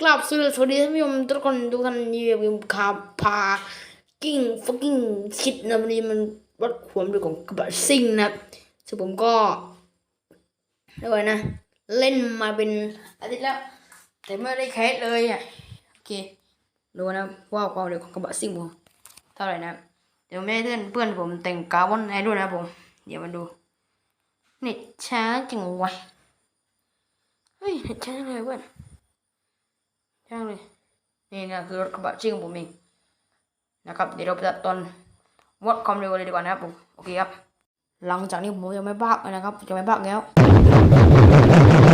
กลับสวัสดีท่านผู้ชมทุกคนทุกท่านนี่เป็นข่าพากิ้งฟักกิ้งคิดนะวันนี้มันวัดความเร็วของกระบะซิ่งนะซึ่งผมก็เรียกว่านะ เล่นมาเป็นอาทิตย์แล้ว แต่ไม่ได้แคสเลยอะโอเคดูนะว่าความเร็วของกระบะซิ่งผมเท่าไหร่นะเดี๋ยวแม่เพื่อนเพื่อนผมแต่งกาวันให้ด้วยนะผม เดี๋ยวมาดูเน็ตช้าจังวะเฮ้ยเน็ตช้าจังเลยเพื่อน ช่างเลยนี่นะคือรถกระบะชิ่งของผมเองนะครับเดี๋ยวเราไปตัดตอนวัดความเร็วเลยดีกว่านะครับผมโอเคครับ หลังจากนี้ผมจะไม่บ้าแล้วนะครับจะไม่บ้าแล้ว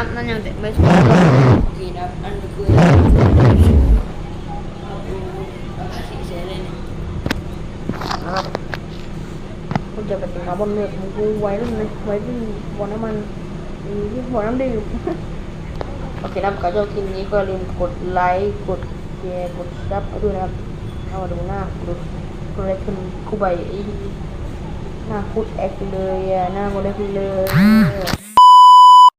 นะครับนั่นยังแต่ไม่สุดโอเคนะครับอันนี้คือเอาดูเอาสีเสียเลยเนี่ยนครับผมจะไปถึงมาบนเรือของกูไว้รุ่นเลยไว้รุ่นบ่อน้ำมันที่บ่อน้ำดื่มโอเคนะครับก่อนจะคลิปนี้ก็ลืมกดไลค์กดแชร์กดซับด้วยนะครับเอามาดูหน้าดูโปรเจกต์คุณครูใบหน้าพูดแอคเลยหน้าโมเดลเลย